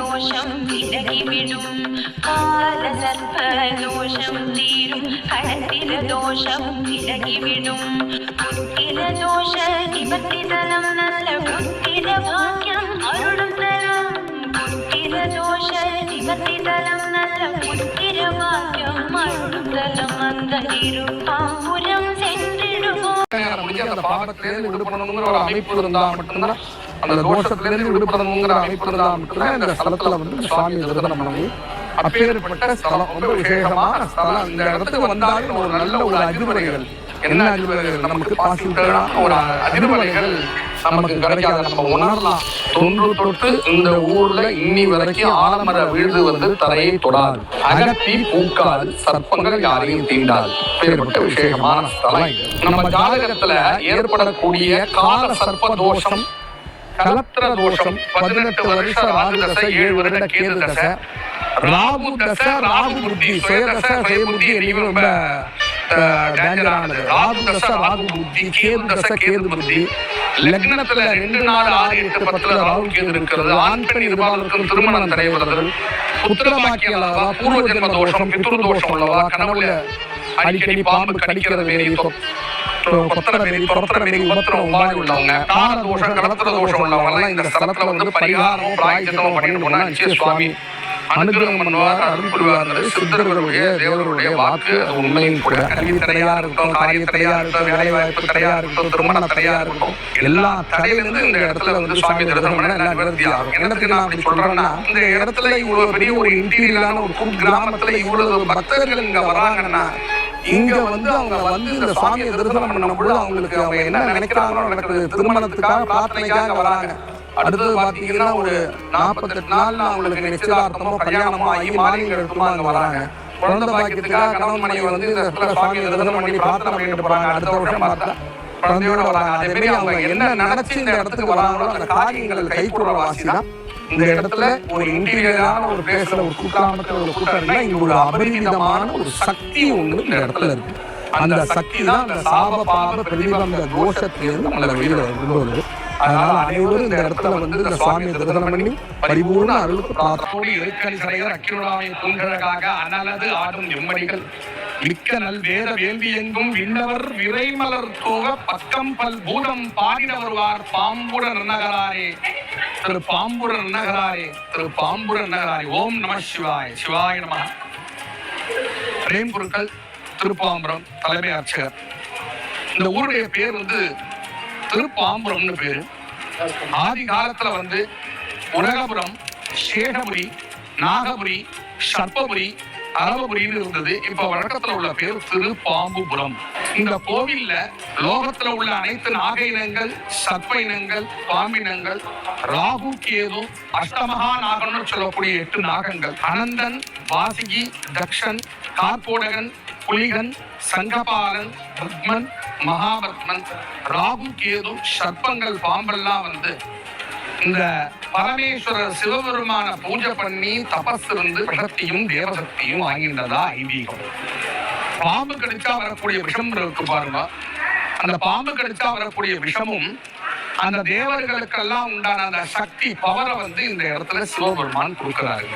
களத்தில தோஷம் விலகிவிடும் கால சர்ப்ப தோஷம் தீரும் களத்தில தோஷம் விலகிவிடும் புத்திர தோஷ நிபத்தி தலம் நல்ல புத்திர பாக்கியம் அருளும் தலம் புத்திர தோஷ நிபத்தி தலம் நல்ல புத்திர பாக்கியம் அருளும் தலம் அந்த இருப்பாம்புரம் சென்றிடுவோம் முடிஞ்சு அந்த பாவத்திலேருந்து விடுபடணுங்கிற ஒரு அமைப்பு இருந்தா மட்டும்தான் அந்த தோஷத்திலேருந்து விடுபடணுங்கிற அமைப்பு இருந்தா மட்டும்தான் இந்த ஸ்தலத்துல வந்து இந்த சுவாமி தரிசனம் பண்ணி அப்பேற்பட்ட ஸ்தலம் ரொம்ப விசேஷமான ஸ்தலம். இந்த இடத்துக்கு வந்தாலும் ஒரு நல்ல ஒரு அதிர்வலைகள் என்ன அதிர்வலைகள் நமக்கு பாசிட்டிவான ஒரு அதிர்வலைகள் நமக்கு கிடைக்காத. நம்ம உணரலாம். தொன்று தொட்டு இந்த ஊர்ல இன்னி வரைக்கும் ஆலமர விழுது வந்து தரையை தொடாது. அகத்தி பூக்காது. சர்ப்பங்கள் யாரையும் தீண்டாது. பேர்பட்ட விசேஷமான ஸ்தலம். நம்ம ஜாதகத்துல ஏற்படக்கூடிய கால சர்ப்ப தோஷம் கலத்திர தோஷம் பதினெட்டு வருஷ ராகு தசை ஏழு வருட கேது தசை. ராகு தசை ராகு புத்தி சுய தசை சுய புத்தி என்னைக்குமே ரொம்ப டேஞ்சரானது ராகு தசை ராகு புத்தி கேது தசை கேது புத்தி. லக்னத்துல ரெண்டு நாள் ஆறு எட்டு பத்துல ராகு கேது இருக்கிறது. ஆண் பெண் இருபாலருக்கும் திருமணம் தடைவதல் புத்திரமாக்கிய அளவா பூர்வ ஜென்ம தோஷம் பித்ரு தோஷம் உள்ளவா கனவுல அடிக்கடி பாம்பு கடிக்கிறது தொ- தொ- கொத்தர மாரி துரத்துற மாரி உபத்திரம் உபாதி உள்ளவங்க. தோஷம் தோஷம் உள்ளவங்க எல்லாம் இந்த ஸ்தலத்துல வந்து பரிகாரம் பிராயச்சித்தம் பண்ணிட்டு போனா நிச்சய சுவாமி. அனுகிரகம் பண்ணுவார் அருள் புரிவார். சித்தர்களுடைய தேவருடைய வாக்கு அது உண்மையும் கூட கல்வி தடையா இருக்கட்டும் காரிய தடையா இருக்கட்டும் வேலை வாய்ப்பு தடையா இருக்கட்டும் திருமண தடையா இருக்கட்டும் எல்லா தடையிலிருந்து இந்த இடத்துல வந்து சுவாமி தரிசனம் பண்ண எல்லாம் நிவர்த்தி ஆகும். என்னத்துக்கு நான் அப்படி சொல்றேன்னா இந்த இடத்துல இவ்வளவு பெரிய ஒரு இன்டீரியரான ஒரு குக் கிராமத்துல இவ்வளவு பக்தர்கள் இங்க வராங்கன்னா இங்க வந்து அவங்க வந்து இந்த சுவாமியை தரிசனம் பண்ணும்போது அவங்களுக்கு அவங்க என்ன நினைக்கிறாங்களோ நடக்குது. திருமணத்துக்காக பிரார்த்தனைக்காக வராங்க. அடுத்தது பாத்தீங்கன்னா ஒரு நாற்பத்தெட்டு நாள்ல அவங்களுக்கு நிச்சயதார்த்தமோ கல்யாணமோ ஆகி மாலிங்க எடுத்துமா அங்க வராங்க. குழந்தை பாக்கியத்துக்காக கணவன் மனைவி வந்து இந்த இடத்துல சுவாமியை தரிசனம் பண்ணி பிரார்த்தனை பண்ணிட்டு போறாங்க. அடுத்த வருஷம் பார்த்தா குழந்தையோட வராங்க. அதே மாதிரி அவங்க என்ன நினைச்சு இந்த இடத்துக்கு வராங்களோ அந்த காரியங்கள் கைகூட வாசிதான். இந்த இடத்துல ஒரு இன்டீரியரான ஒரு பிளேஸ்ல ஒரு குக்கிராமத்துல ஒரு கூட்டம் இங்க ஒரு அபரிமிதமான ஒரு சக்தி ஒண்ணு இந்த இடத்துல இருக்கு. அந்த சக்தி தான் அந்த சாப பாப பிரதிபந்த கோஷத்திலிருந்து நம்மளை வெளியில கொண்டு வருது அதனால அனைவரும் இந்த இடத்துல வந்து இந்த சுவாமியை தரிசனம் பண்ணி பரிபூர்ண அருளுக்கு பிரார்த்தனை இருக்கணி சடையர் அக்கிரமாவை தூண்டழகாக அனலது ஆடும் எம்மடிகள் மிக்க நல் வேத வேள்வி எங்கும் விண்ணவர் விரைமலர் தூவ பக்கம் பல் பூதம் பாடின வருவார் பாம்புட நன்னகராரே. திரு பாம்புட நன்னகராரே திரு பாம்புட நன்னகராரே. ஓம் நம சிவாய் சிவாய நம. பிரேம் குருக்கள் திருப்பாம்பரம் தலைமை அர்ச்சகர். இந்த ஊருடைய பேர் வந்து திருப்பாம்புரம்னு பேரு. ஆதி காலத்துல வந்து உலகபுரம் சேகபுரி நாகபுரி சர்ப்பபுரி அரவபுரின்னு இருந்தது. இப்ப வழக்கத்துல உள்ள பேர் திருப்பாம்புபுரம் இந்த கோவில்ல லோகத்துல உள்ள அனைத்து நாக இனங்கள் சர்ப்ப இனங்கள் பாம்பினங்கள் ராகு கேது அஷ்டமகா நாகம்னு சொல்லக்கூடிய எட்டு நாகங்கள். அனந்தன் வாசிகி தக்ஷன் கார்போடகன் புலிகன் சங்கபாலன் பத்மன் மகாபத்மன் ராகு கேது சர்ப்பங்கள் பாம்பெல்லாம் வந்து இந்த பரமேஸ்வரர் சிவபெருமான பூஜை பண்ணி தபஸ் இருந்து விஷத்தையும் தேவசக்தியும் வாங்கின்றதா ஐதீகம். பாம்பு கடிச்சா வரக்கூடிய விஷம் இருக்கு பாருங்க. அந்த பாம்பு கடிச்சா வரக்கூடிய விஷமும் அந்த தேவர்களுக்கெல்லாம் உண்டான அந்த சக்தி பவரை வந்து இந்த இடத்துல சிவபெருமான் கொடுக்கிறாரு.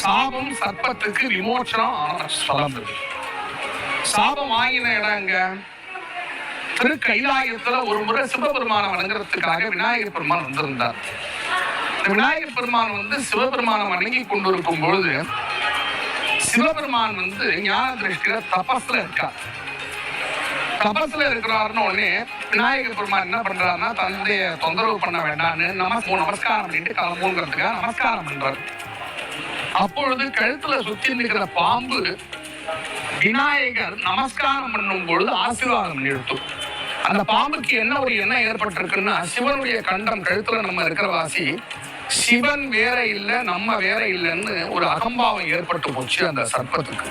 சாபம் சர்ப்பத்துக்கு விமோச்சனம் ஆன ஸ்தலம் சாபம் வாங்கின இடம் எங்க? திரு கைலாயத்துல ஒரு முறை சிவபெருமானை வணங்குறதுக்காக விநாயகர் பெருமான் வந்திருந்தார். விநாயகர் பெருமான் வந்து சிவபெருமானை வணங்கி கொண்டிருக்கும் பொழுது சிவபெருமான் வந்து ஞான திருஷ்டியில தபஸ்ல இருக்கார். தபஸ்ல இருக்கிறாருன்னு உடனே விநாயகர் பெருமான் என்ன பண்றாருன்னா தந்தைய தொந்தரவு பண்ண வேண்டாம்னு நமக்கு நமஸ்காரம் பண்ணிட்டு கிளம்புங்கிறதுக்காக நமஸ்காரம் பண்றாரு. அப்பொழுது கழுத்துல சுத்தி நிற்கிற பாம்பு விநாயகர் நமஸ்காரம் பண்ணும் பொழுது ஆசீர்வாதம் நிறுத்தும் அந்த பாம்புக்கு என்ன ஒரு எண்ணம் ஏற்பட்டிருக்குன்னா சிவனுடைய கண்டம் கழுத்துல நம்ம இருக்கிற வாசி சிவன் வேற இல்ல நம்ம வேற இல்லைன்னு ஒரு அகம்பாவம் ஏற்பட்டு போச்சு அந்த சர்ப்பத்துக்கு.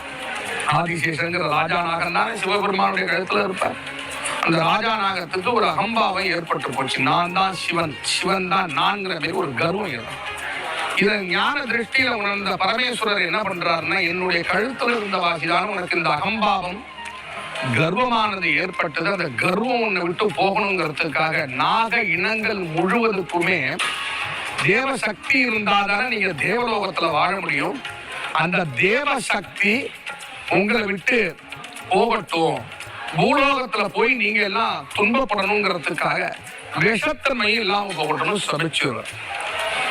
ஆதிசேஷங்கிற ராஜா நாகன் தானே சிவபெருமானுடைய கழுத்துல இருப்பார். அந்த ராஜா நாகத்துக்கு ஒரு அகம்பாவம் ஏற்பட்டு போச்சு. நான் தான் சிவன் சிவன் தான் நான்கிற மாதிரி ஒரு கர்வம் ஏற்படும். இதை ஞான திருஷ்டியில உணர்ந்த பரமேஸ்வரர் என்ன பண்றாருன்னா என்னுடைய கழுத்துல இருந்த வாசிதான் உனக்கு இந்த அகம்பாவம் கர்வமானது ஏற்பட்டது அந்த கர்வம் உன்னை விட்டு போகணுங்கிறதுக்காக நாக இனங்கள் முழுவதுக்குமே தேவ சக்தி இருந்தாதானே நீங்க தேவலோகத்துல வாழ முடியும். அந்த தேவ சக்தி உங்களை விட்டு போகட்டும். பூலோகத்துல போய் நீங்க எல்லாம் துன்பப்படணுங்கிறதுக்காக விஷத்தன்மை இல்லாம போகட்டும்னு சபிச்சு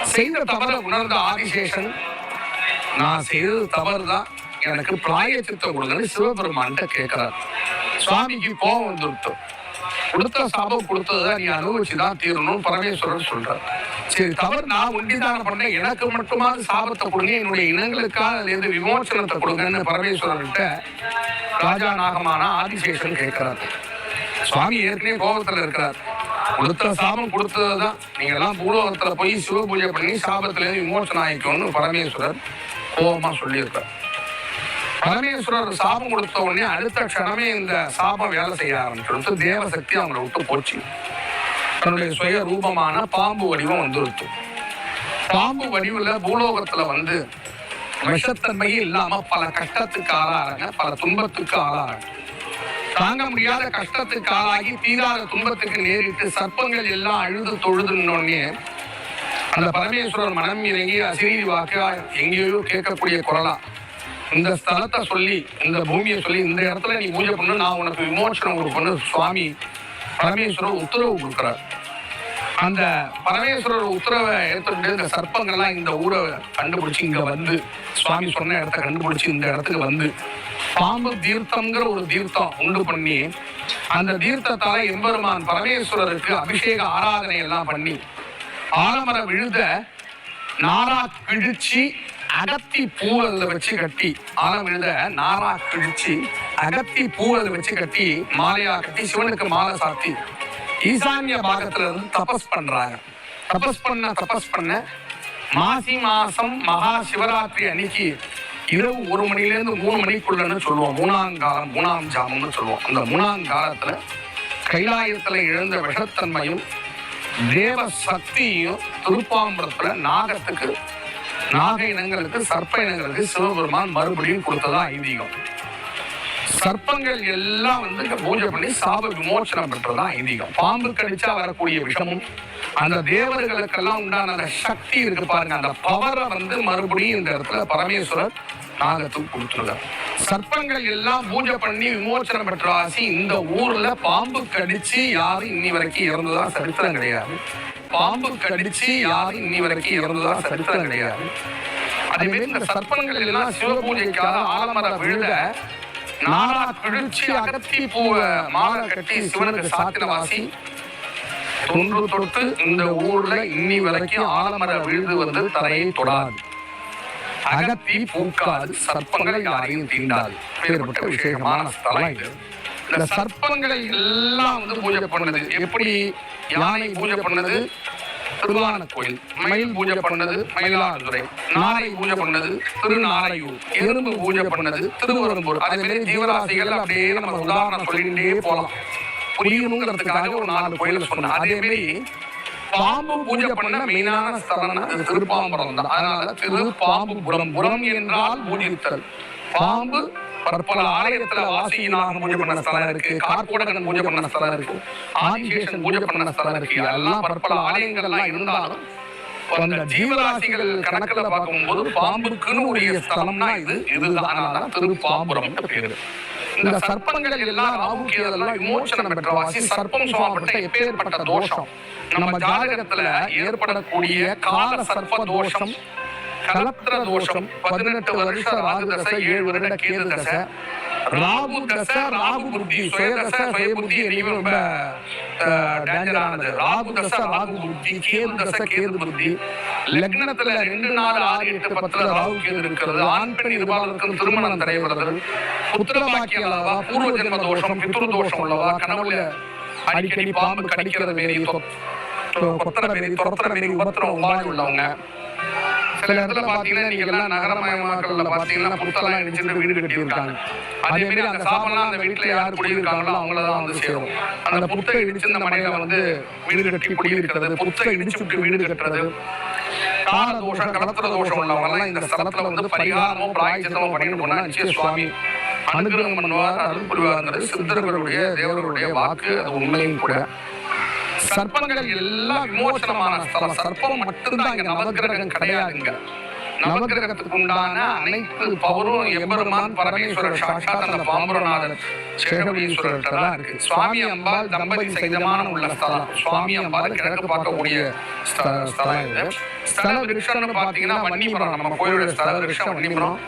செய்த தவறை உணர்ந்த ஆதிசேஷன் நான் செய்தது தவறுதான். எனக்கு பிராயச்சித்தம் கொடுங்கன்னு சிவபெருமான்கிட்ட கேட்கிறார். சுவாமிக்கு கோபம் வந்துருத்து கொடுத்த சாபம் கொடுத்ததை நீ அனுபவிச்சுதான் தீரணும் பரமேஸ்வரர் சொல்றார். சரி தவறு நான் உண்டிதானம் பண்ணேன் எனக்கு மட்டுமாவது சாபத்தை கொடுங்க என்னுடைய இனங்களுக்காக அதுல இருந்து விமோசனத்தை கொடுங்கன்னு பரமேஸ்வரர்கிட்ட ராஜா நாகமான ஆதிசேஷன் கேட்கிறார். சுவாமி ஏற்கனவே கோபத்துல இருக்கிறார். கொடுத்த சாபம் கொடுத்ததுதான். நீங்க எல்லாம் பூலோகத்துல போய் சிவ பூஜை பண்ணி சாபத்துல இருந்து விமோசனம் ஆயிக்கணும்னு பரமேஸ்வரர் கோபமா சொல்லியிருக்கார் பரமேஸ்வரர் சாபம் கொடுத்த உடனே அடுத்த க்ஷணமே இந்த சாபம் வேலை செய்ய ஆரம்பிச்சிடுச்சு தேவசக்தி அவங்கள விட்டு போச்சு. தன்னுடைய சுய ரூபமான பாம்பு வடிவம் வந்துருச்சு. பாம்பு வடிவுல பூலோகத்துல வந்து விஷத்தன்மையே இல்லாம பல கஷ்டத்துக்கு ஆளாறாங்க பல துன்பத்துக்கு ஆளாறாங்க. தாங்க முடியாத கஷ்டத்துக்கு ஆளாகி தீராத துன்பத்துக்கு நேரிட்டு சர்ப்பங்கள் எல்லாம் அழுது தொழுதுன்னொடனே அந்த பரமேஸ்வரர் மனம் இறங்கி அசிரி வாக்கா எங்கேயோ கேட்கக்கூடிய குரலா இந்த ஸ்தலத்தை சொல்லி இந்த பூமியை சொல்லி இந்த இடத்துல நீ பூஜை பண்ணு நான் உனக்கு விமோசனம் கொடுப்பேன்னு சுவாமி பரமேஸ்வரர் உத்தரவு கொடுக்குறார். அந்த பரமேஸ்வரர் உத்தரவை எடுத்துட்டு இந்த சர்ப்பங்கள்லாம் இந்த ஊரை கண்டுபிடிச்சு இங்க வந்து சுவாமி சொன்ன இடத்த கண்டுபிடிச்சு இந்த இடத்துக்கு வந்து பாம்பு தீர்த்தம்ங்கிற ஒரு தீர்த்தம் உண்டு பண்ணி அந்த தீர்த்தத்தால எம்பெருமான் பரமேஸ்வரருக்கு அபிஷேக ஆராதனை எல்லாம் பண்ணி ஆலமர விழுத நாரா கிழிச்சு அகத்தி பூவல்ல வச்சு கட்டி ஆழம் விழுத நாரா கிழிச்சு அகத்தி பூவல்ல வச்சு கட்டி மாலையா கட்டி சிவனுக்கு மாலை சாத்தி. ஈசான்ய பாகத்துல இருந்து தபஸ் பண்றாங்க தபஸ் பண்ண தபஸ் பண்ண மாசி மாசம் மகா சிவராத்திரி அன்னைக்கு இரவு ஒரு மணில இருந்து மூணு மணிக்குள்ளன்னு சொல்லுவோம். மூணாம் காலம் மூணாம் ஜாமம்னு சொல்லுவோம். அந்த மூணாம் காலத்துல கைலாயத்துல இழந்த விஷத்தன்மையும் தேவ சக்தியும் திருப்பாம்பரத்துல நாகத்துக்கு நாக இனங்களுக்கு சர்ப்ப இனங்களுக்கு சிவபெருமான் மறுபடியும் கொடுத்ததா ஐதீகம். சர்ப்பங்கள் எல்லாம் வந்து இந்த பூஜை பண்ணி சாப விமோச்சனம் பெற்றதா ஐதீகம். பாம்பு கடிச்சா வரக்கூடிய விஷமும் அந்த தேவர்களுக்கெல்லாம் உண்டான அந்த சக்தி இருக்கு பாருங்க அந்த பவரை வந்து மறுபடியும் இந்த இடத்துல பரமேஸ்வரர் நாகத்துக்கு கொடுத்துருக்கார். சர்ப்பங்கள் எல்லாம் பூஜை பண்ணி விமோச்சனம் பெற்ற ஆசி இந்த ஊர்ல பாம்பு கடிச்சு யாரும் இன்னி வரைக்கும் இறந்ததா சரித்திரம் கிடையாது. பாம்பு கடிச்சு யாரும் இன்னி வரைக்கும் இறந்ததா சரித்திரம் கிடையாது. அதே மாதிரி இந்த சர்ப்பங்கள் எல்லாம் சிவ பூஜைக்காக ஆலமர விழுத நாரா கிழிச்சு அகத்தி பூவை மாலை கட்டி சிவனுக்கு சாத்தின வாசி. தொன்று தொட்டு இந்த ஊர்ல இன்னி வரைக்கும் ஆலமர விழுது வந்து தரையை தொடாது. அகத்தி பூக்காது சர்ப்பங்களை யாரையும் தீண்டாது. பேர்பட்ட விசேஷமான ஸ்தலம் இது. இந்த சர்ப்பங்களை எல்லாம் வந்து பூஜை பண்ணது. எப்படி யானை பூஜை பண்ணது? திருவான கோயில். மயில் பூஜை பண்ணது மயிலாடுதுறை. நாரை பூஜை பண்ணது திருநாரையூர். எறும்பு பூஜை பண்ணது திருவரம்பூர் அதே மாதிரி ஜீவராசிகள் அப்படியே நம்ம உதாரணம் சொல்லிட்டே போலாம் புரியணுங்கிறதுக்காக ஒரு நாலு கோயில் சொன்னேன். அதே மாதிரி பாம்பு பூஜை பண்ண மெயினான ஸ்தலம்னா அது திருப்பாம்பரம் தான். அதனால திரு பாம்பு புறம் புறம் என்றால் பூஜித்தல். பாம்பு பற்பல ஆலயத்துல வாசியினாக பூஜை பண்ண ஸ்தலம் இருக்கு. கார்கோடகன் பூஜை பண்ண ஸ்தலம் இருக்கு. ஆதிசேஷன் பூஜை பண்ண ஸ்தலம் இருக்கு. எல்லாம் பற்பல ஆலயங்கள் எல்லாம் இருந்தாலும் அந்த ஜீவராசிகள் கணக்குல பார்க்கும்போது பாம்புக்குன்னு உரிய ஸ்தலம்னா இது இதுதான். அதனால திருப்பாம்புரம் பேரு. இந்த சர்ப்பங்கள் எல்லாம் ராகுக்கியதெல்லாம் விமோசனம் பெற்ற வாசி சர்ப்பம் சுவாமிட்ட எப்பேற்பட்ட தோஷம். நம்ம ஜாதகத்துல ஏற்படக்கூடிய கால சர்ப்ப தோஷம் கலத்திர தோஷம் பதினெட்டு வருஷ ராகு தசை ஏழு வருட கேது தசை ராகு தசை ராகு புத்தி சுய தசை சுய புத்தி என்னைக்குமே ரொம்ப டேஞ்சரானது ராகு தசை ராகு புத்தி கேது தசை கேது புத்தி லக்னத்துல ரெண்டு நாலு ஆறு எட்டு பத்துல ராகு கேது இருக்கிறது ஆண் பெண் இருபாலருக்கும் திருமணம் தடைபடுறது புத்திர பாக்கியம் அல்லவா பூர்வ ஜென்ம தோஷம் பித்ரு தோஷம் உள்ளவா கனவுல அடிக்கடி பாம்பு கடிக்கிறது மாரி கொத்துற மாரி துரத்துற மாரி உபத்திரம் உபாதி உள்ளவங்க சில இடத்துல பாத்தீங்கன்னா நீங்க எல்லாம் நகரமயமாக்கல்ல பாத்தீங்கன்னா புத்தெல்லாம் இடிச்சிட்டு வீடு கட்டியிருக்காங்க. அதே மாதிரி அந்த சாபம்லாம் அந்த வீட்டுல யார் குடியிருக்காங்களோ அவங்களதான் வந்து சேரும். அந்த புத்தை இடிச்சு இந்த மனையில வந்து வீடு கட்டி குடியிருக்கிறது புத்தை இடிச்சுட்டு வீடு கட்டுறது கால தோஷம் கலத்திர தோஷம் உள்ளவங்க எல்லாம் இந்த ஸ்தலத்துல வந்து பரிகாரமோ பிராயச்சித்தமோ பண்ணிட்டு போனா நிச்சயம் சுவாமி அனுகிரகம் பண்ணுவார் அருள் புரிவார் சித்தர்களுடைய தேவர்களுடைய வாக்கு அது உண்மையும் கூட. சர்ப்பங்கள் எல்லாம் விமோசனமான ஸ்தலம் சர்ப்பம் மட்டும்தான் இங்க நவகிரகம் கிடையாதுங்க. நவகிரகத்துக்கு உண்டான அனைத்து பவரும் எம்பெருமான் பரமேஸ்வரர் சாட்சாத் அந்த பாம்பரநாதர் சேகவீஸ்வரர் தான் இருக்கு. சுவாமி அம்பாள் தம்பதி சகிதமான உள்ள ஸ்தலம். சுவாமி அம்பாள் கிழக்கு பார்க்கக்கூடிய ஸ்தலம் இது. ஸ்தல விருஷம்னு பாத்தீங்கன்னா வன்னிபுரம் நம்ம கோயிலுடைய ஸ்தல விருஷம் வன்னிபுரம்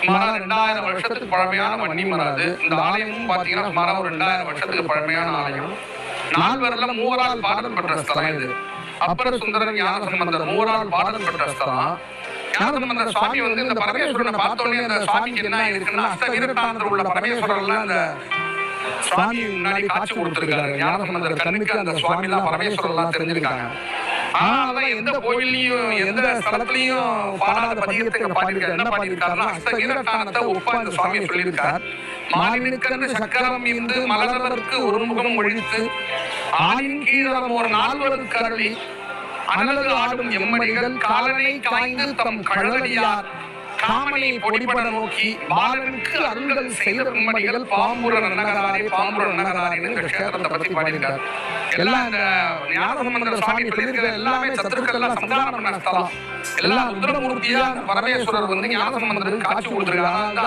சுமார் ரெண்டாயிரம் வருஷத்துக்கு பழமையான வன்னிமரம் அது. இந்த ஆலயமும் பாத்தீங்கன்னா சுமாராக ஒரு ரெண்டாயிரம் வருஷத்துக்கு பழமையான ஆலயம். நால்வரில் மூவரால் பாடல் பெற்ற ஸ்தலம் இது. அப்பர சுந்தரன் ஞான சம்பந்தர் மூவரால் பாடல் பெற்ற ஸ்தலம். ஞான சம்பந்தர் சுவாமி வந்து இந்த பரமேஸ்வரனை பார்த்த உடனே அந்த சுவாமிக்கு என்ன இருக்குன்னா அஷ்ட வீரட்டானத்தில் உள்ள பரமேஸ்வரர்லாம் அந்த சுவாமி முன்னாடி காட்சி கொடுத்திருக்காரு. ஞான சம்பந்தர் கண்ணுக்கு அந்த சுவாமி எல்லாம் பரமேஸ்வரர் எல்லாம் தெரிஞ்சிருக்காங்க. ஆனா எந்த கோயில்லையும் எந்த ஸ்தலத்திலையும் பாடாத பதியத்தை இங்க பாடியிருக்காரு. என்ன பாடியிருக்காருன்னா அஷ்ட வீரட்டானத்தை ஒப்பா இந்த சுவாமி சொல்லியிருக்கார். மாலினுக்கன்று சக்கரம் இருந்து மலர்வதற்கு ஒரு முகம் ஒழித்து ஆணின் கீழம் ஒரு நால்வருக்கு அருளி அனலது ஆடும் எம்மணிகள் காலனை காய்ந்து தம் கழலடியார். காமனை பொடிபட நோக்கி பாலனுக்கு அருள்கள் செய்த உண்மணிகள் பாம்புர நகராரே பாம்புர நன்னகராரேன்னு இந்த கஷேத்திரத்தை பத்தி பாடியிருக்கார். எல்லாம் இந்த ஞானசம்பந்தர் சுவாமி சொல்லியிருக்கிற எல்லாமே சத்துருக்கள் எல்லாம் சந்தானம் பண்ண ஸ்தலம் எல்லாம் ருத்ரமூர்த்தியா பரமேஸ்வரர் வந்து ஞானசம்பந்தருக்கு காட்சி கொடுத்துருக்காங்க.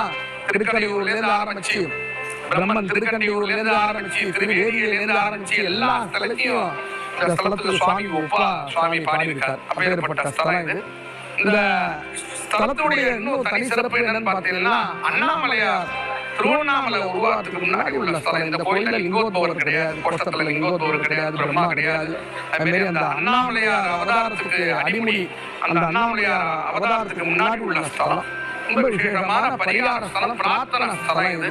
திருக்கடையூர்ல இருந்து ஆரம்பிச்சு பிரம்மன் திருக்கண்டியூர்ல இருந்து ஆரம்பிச்சு திருவேதியில இருந்து ஆரம்பிச்சு எல்லா ஸ்தலத்தையும் இந்த ஸ்தலத்துக்கு சுவாமி ஒப்பா சுவாமி பாடியிருக்கார். அப்பேற்பட்ட ஸ்தலம் இது. இந்த ஸ்தலத்துடைய இன்னும் தனி சிறப்பு என்னன்னு பார்த்தீங்கன்னா அண்ணாமலையார். திருவண்ணாமலை உருவாகிறதுக்கு முன்னாடி உள்ள ஸ்தலம். இந்த கோயில்ல லிங்கோத்பவர் கிடையாது. கோஷத்துல லிங்கோத்பவர் கிடையாது பிரம்மா கிடையாது. அது மாதிரி அந்த அண்ணாமலையார் அவதாரத்துக்கு அடிமுடி. அந்த அண்ணாமலையார் அவதாரத்துக்கு முன்னாடி உள்ள ஸ்தலம். ரொம்ப விசேஷமான பரிகார ஸ்தலம் பிரார்த்தன ஸ்தலம் இது.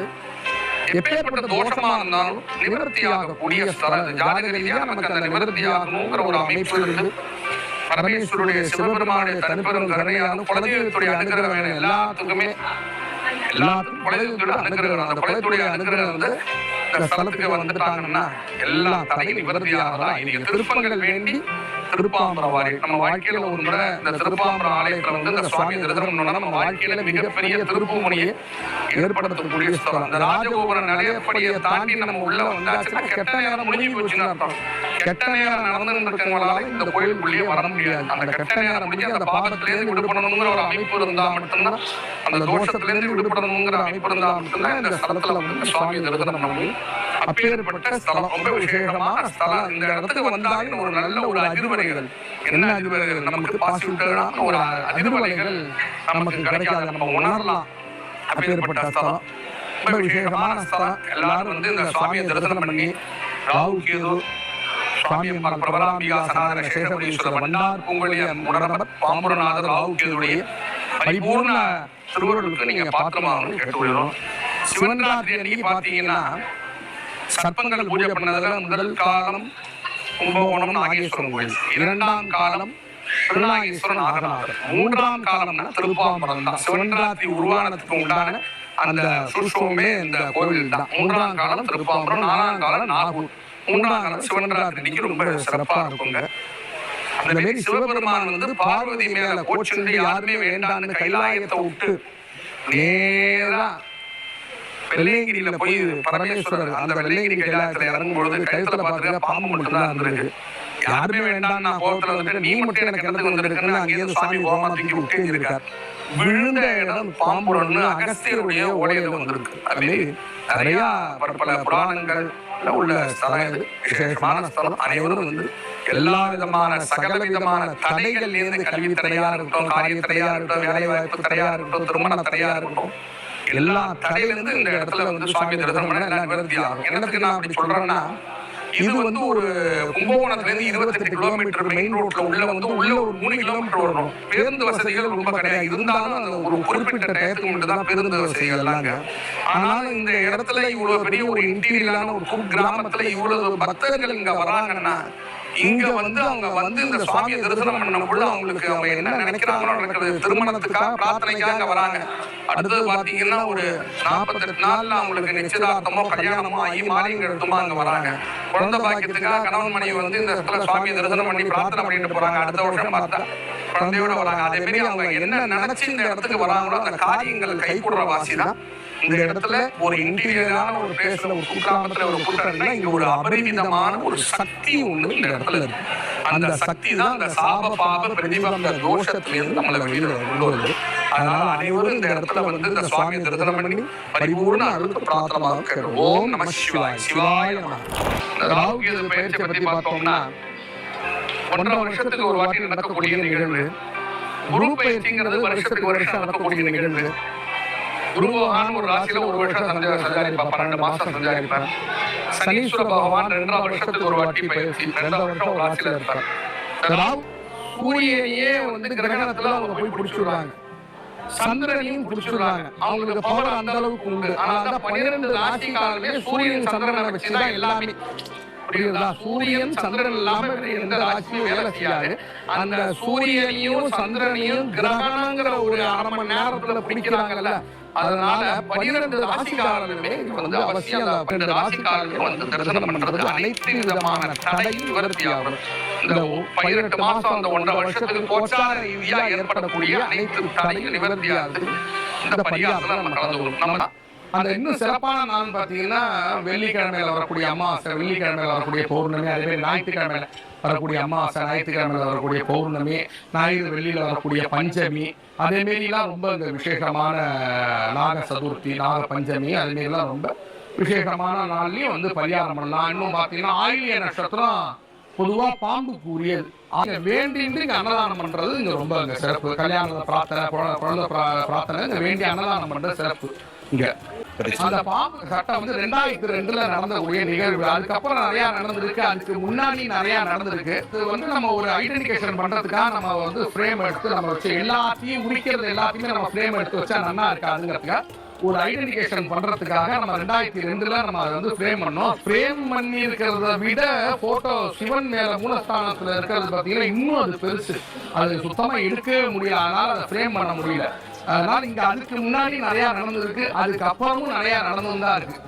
எப்பேற்பட்ட தோஷமா இருந்தாலும் நிவர்த்தி ஆகக்கூடிய ஸ்தலம் ஜாதக நமக்கு அந்த நிவர்த்தி ஆகணுங்கிற ஒரு அமைப்பு இருக்கு பரமேஸ்வருடைய சிவபெருமானுடைய தனிப்பெரும் கருணையாலும் குலதெய்வத்துடைய அனுகிரகம் எல்லாத்துக்குமே எல்லாத்துக்கும் குலதெய்வத்துடைய அனுகிரகம் அந்த குலதெய்வத்துடைய அனுகிரகம் வந்து இந்த ஸ்தலத்துக்கு வந்துட்டாங்கன்னா எல்லா தடையும் நிவர்த்தி ஆகலாம் இது திருப்பங்கள் வேண்டி திருப்பாம்பரவாரி நம்ம வாழ்க்கையில ஒரு முறை இந்த திருப்பாம்பரம் ஆலயத்துல வந்து இந்த சுவாமி தரிசனம் நம்ம வாழ்க்கையில மிகப்பெரிய திருப்புமுனையை ஏற்படுத்தக்கூடிய ஸ்தலம். இந்த ராஜகோபுர நிலையப்படியை தாண்டி நம்ம உள்ள வந்தாச்சுன்னா கெட்ட நேரம் முடிஞ்சு போச்சுன்னு அர்த்தம். கெட்ட நேரம் நடந்து இருக்கவங்களால இந்த கோயிலுக்குள்ளேயே வர முடியாது. அந்த கெட்ட நேரம் முடிஞ்சு அந்த பாதத்திலேருந்து விடுபடணுங்கிற ஒரு அமைப்பு இருந்தா மட்டும்தான் அந்த தோஷத்திலேருந்து விடுபடணுங்கிற அமைப்பு இருந்தா மட்டும்தான் இந்த ஸ்தலத்துல வந்து சுவாமி தரிசனம் பண்ண அப்பேற்பட்ட ஸ்தலம் ரொம்ப விசேஷமான ஸ்தலம். இந்த இடத்துக்கு வந்தாலும் ஒரு நல்ல ஒரு அதிர்வலைகள் என்ன அதிர்வலைகள் நமக்கு பாசிட்டிவான ஒரு அதிர்வலைகள் நமக்கு கிடைக்காது நம்ம உணரலாம். அப்பேற்பட்ட ஸ்தலம். ரொம்ப விசேஷமான ஸ்தலம். எல்லாரும் வந்து இந்த சுவாமியை தரிசனம் பண்ணி ராகு கேது சுவாமி அம்மாள் பிரபலாம்பிகா சனாதன சேஷபுரீஸ்வரர் வண்டார் பூங்கொழிய உடனமர் பாம்புரநாதர் ராகு கேதுடைய பரிபூர்ண திருவருளுக்கு நீங்க பாத்திரமாகணும் கேட்டுக்கொள்கிறோம் சிவன் ராத்திரி அன்னைக்கு பாத்தீங்கன்னா சர்ப்பங்கள் பூஜை பண்ணதுல முதல் காலம் கும்பகோணம் நாகேஸ்வரன் கோயில் இரண்டாம் காலம் திருநாகேஸ்வரன் நாகநாதர் மூன்றாம் காலம்னா திருப்பாம்பரம் தான். சிவன்ராத்திரி உருவானத்துக்கு உண்டான அந்த சுஷ்வமே இந்த கோவில் தான். மூன்றாம் காலம் திருப்பாம்பரம் நாலாம் காலம் நாகூர். மூன்றாம் காலம் சிவன்ராத்திரி அன்னைக்கு ரொம்ப சிறப்பா இருக்குங்க. அந்த மாரி சிவபெருமான் வந்து பார்வதி மேல கோச்சுண்டு யாருமே வேண்டான்னு கைலாயத்தை விட்டு நேரா வெள்ளையங்கிரியில போய் பரமேஸ்வரர் அந்த வெள்ளையங்கிரி கைலாயத்துல இறங்கும் பொழுது கழுத்துல பாத்துக்க பாம்பு மட்டும் தான் இருந்திருக்கு யாருமே வேண்டாம் நான் கோபத்துல வந்துட்டு நீ மட்டும் எனக்கு இடத்துக்கு வந்திருக்குன்னு அங்கேயிருந்து சாமி கோமா தூக்கி விட்டு இருக்கார் விழுந்த இடம் பாம்புரன்னு அகஸ்தியருடைய ஓலையில வந்திருக்கு. அது நிறைய பல புராணங்கள் உள்ள ஸ்தலம் இது. விசேஷமான ஸ்தலம் அனைவரும் வந்து எல்லா விதமான சகல விதமான தடைகள் இருந்து கல்வி தடையா இருக்கட்டும் காரிய தடையா இருக்கட்டும் வேலை வாய்ப்பு தடையா இருக்கட்டும் திருமண தடையா இருக்கட்டும் எல்லா தடையிலிருந்து இந்த இடத்துல வந்து சுவாமி தரிசனம் பண்ண எல்லாம் நிவர்த்தி ஆகும் எனக்கு நான் அப்படி சொல்றேன்னா இது வந்து ஒரு கும்பகோணத்துல இருந்து இருபத்தெட்டு கிலோமீட்டர் மெயின் ரோட்ல உள்ள வந்து உள்ள ஒரு மூணு கிலோமீட்டர் வரும் பேருந்து வசதிகள் ரொம்ப கிடையாது. இருந்தாலும் அந்த ஒரு குறிப்பிட்ட டயத்துக்கு மட்டும் தான் பேருந்து வசதிகள் எல்லாங்க. ஆனாலும் இந்த இடத்துல இவ்வளவு பெரிய ஒரு இன்டீரியரான ஒரு குக் கிராமத்துல இவ்வளவு பக்தர்கள் இங்க வராங்கன்னா இங்க வந்து அவங்க வந்து இந்த சுவாமியை தரிசனம் பண்ணும் பொழுது அவங்களுக்கு அவங்க என்ன நினைக்கிறாங்களோ நடக்கிறது திருமணத்துக்காக பிரார்த்தனைக்காக வராங்க. அடுத்தது பாத்தீங்கன்னா ஒரு நாற்பத்தெட்டு நாள்ல அவங்களுக்கு நிச்சயதார்த்தமோ கல்யாணமோ ஆகி மாலிங்க எடுத்துமா அங்க வராங்க. குழந்தை பாக்கியத்துக்காக கணவன் மனைவி வந்து இந்த இடத்துல சுவாமியை தரிசனம் பண்ணி பிரார்த்தனை பண்ணிட்டு போறாங்க. அடுத்த வருஷம் பார்த்தா குழந்தையோட வராங்க அதே மாதிரி அவங்க என்ன நினைச்சு இந்த இடத்துக்கு வராங்களோ அந்த காரியங்கள் கைகூடுற வாசி தான் இந்த இடத்துல ஒரு இன்டீரியரான ஒரு பிளேஸ்ல ஒரு குக்கிராமத்துல ஒரு கூட்டம் இங்க ஒரு அபரிமிதமான ஒரு சக்தி ஒண்ணு இந்த இடத்துல இருக்கு. அந்த சக்தி தான் அந்த சாப பாப பிரதிபந்த தோஷத்திலிருந்து நம்மளை வெளியில கொண்டு வருது. அதனால அனைவரும் இந்த இடத்துல வந்து இந்த சுவாமி தரிசனம் பண்ணி பரிபூர்ண அருள் பிரார்த்தமாக ஓம் நம சிவாய். சிவாய் ராகுகேது பயிற்சியை பத்தி பார்த்தோம்னா ஒன்றரை வருஷத்துக்கு ஒரு வாட்டி நடக்கக்கூடிய நிகழ்வு. குரு பயிற்சிங்கிறது வருஷத்துக்கு ஒரு வருஷம் நடக்கக்கூடிய நிகழ்வு. குரு பகவான் ஒரு ராசியில ஒரு வருஷம் சஞ்சா பன்னெண்டு மாசம் சஞ்சாரிப்பார் சனீஸ்வர பகவான் ரெண்டாம் வருஷத்துக்கு ஒரு வாட்டி பயிற்சி ரெண்டாம் வருஷம் ஒரு ராசியில இருப்பார். சூரியனையே வந்து கிரகணத்துல அவங்க போய் பிடிச்சிடுறாங்க சந்திரனையும் பிடிச்சிடுறாங்க அவங்களுக்கு பவர் அந்த அளவுக்கு உண்டு. ஆனா பன்னிரெண்டு ராசிக்காரர்களே சூரியன் சந்திரனை வச்சுதான் எல்லாமே புரியுதா? சூரியன் சந்திரன் இல்லாம எந்த ராசியும் வேலை செய்யாது. அந்த சூரியனையும் சந்திரனையும் கிரகணங்கிற ஒரு அரை மணி நேரத்துல பிடிக்கிறாங்கல்ல. அதனால பன்னிரண்டு ராசிக்காரர்களுமே வந்து அவசியம் அந்த பன்னிரண்டு ராசிக்காரர்கள் வந்து தரிசனம் பண்றது அனைத்து விதமான தடையும் நிவர்த்தியாகும் இந்த பதினெட்டு மாசம் அந்த ஒன்றரை வருஷத்துக்கு கோச்சார ரீதியா ஏற்படக்கூடிய அனைத்து தடையும் நிவர்த்தியாகுது இந்த பரிகாரத்துல நம்ம கலந்து கொள்ளும் நம்ம அந்த இன்னும் சிறப்பான நாள் பார்த்தீங்கன்னா வெள்ளிக்கிழமையில் வரக்கூடிய அமாவாசை வெள்ளிக்கிழமையில் வரக்கூடிய பௌர்ணமி அதே ஞாயிற்றுக்கிழமையில் வரக்கூடிய அமாவாசை ஞாயிற்றுக்கிழமையில் வரக்கூடிய பௌர்ணமி ஞாயிறு வெள்ளியில் வரக்கூடிய பஞ்சமி அதே மாரிலாம் ரொம்ப இந்த விசேஷமான நாக சதுர்த்தி நாக பஞ்சமி அதே மாரிலாம் ரொம்ப விசேஷமான நாள்லையும் வந்து பரிகாரம் பண்ணலாம். இன்னும் பார்த்தீங்கன்னா ஆயிலிய நட்சத்திரம் பொதுவாக பாம்புக்கு உரியது அதை வேண்டிட்டு இங்கே அன்னதானம் பண்ணுறது இங்கே ரொம்ப அங்கே சிறப்பு. கல்யாண பிரார்த்தனை குழந்தை பிரார்த்தனை இங்கே வேண்டி அன்னதானம் பண்ணுறது சிறப்பு இங்கே. அந்த பாம்பு சட்டம் வந்து ரெண்டாயிரத்தி ரெண்டுல நடந்தக்கூடிய நிகழ்வு. அதுக்கப்புறம் நிறைய நடந்திருக்கு. அதுக்கு முன்னாடி நிறைய நடந்திருக்கு. இது வந்து நம்ம ஒரு ஐடென்டிஃபிகேஷன் பண்றதுக்காக நம்ம வந்து ஃப்ரேம் எடுத்து நம்ம வச்சு எல்லாத்தையும் முடிக்கிறது எல்லாத்தையுமே நம்ம ஃப்ரேம் எடுத்து வச்சா நல்லா இருக்காதுங்கிறதுக்காக ஒரு ஐடென்டிஃபிகேஷன் பண்றதுக்காக நம்ம ரெண்டாயிரத்தி ரெண்டுல நம்ம அதை வந்து ஃப்ரேம் பண்ணோம். ஃப்ரேம் பண்ணி இருக்கிறத விட போட்டோ சிவன் மேல மூலஸ்தானத்துல இருக்கிறது பாத்தீங்கன்னா இன்னும் அது பெருசு. அது சுத்தமா எடுக்கவே முடியல. அதனால அதை ஃப்ரேம் பண்ண முடியல. அதனால் இங்கே அதுக்கு முன்னாடி நிறையா நடந்திருக்கு அதுக்கப்புறமும் நிறையா நிறைய தான் இருக்கு.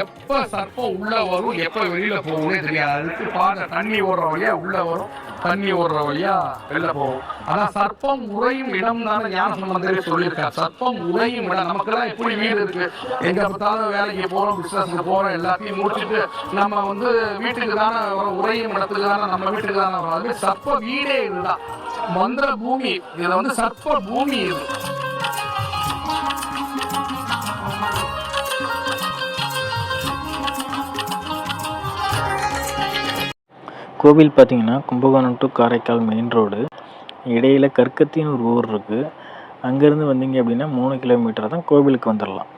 எப்போ எப்ப சர்ப்பம் உள்ள வரும் எப்ப வெளியில போகும்னே தெரியாது. அதுக்கு தண்ணி ஓடுற வழியா உள்ள வரும் தண்ணி ஓடுற வழியா வெளில போகும். ஆனால் சர்ப்பம் உறையும் இடம் தான் ஞான சம்பந்தரே சொல்லியிருக்காரு. சர்ப்பம் உறையும் இடம். நமக்கெல்லாம் எப்படி வீடு இருக்கு. எங்க பார்த்தாலும் வேலைக்கு போறோம் பிசினஸ்க்கு போறோம் எல்லாத்தையும் முடிச்சுட்டு நம்ம வந்து வீட்டுக்கு தானே வரோம் உறையும் இடத்துக்கு தானே நம்ம வீட்டுக்கு தானே வரும். சர்ப்ப வீடே இதுதான். மந்திர பூமி. இதுல வந்து சர்ப்ப பூமி இது. கோவில் பார்த்தீங்கன்னா Kumbakonam to Karaikal main road இடையில் கற்கத்தின்னு ஒரு ஊர் இருக்குது அங்கேருந்து வந்தீங்க அப்படின்னா மூணு கிலோமீட்டர் தான் கோவிலுக்கு வந்துடலாம்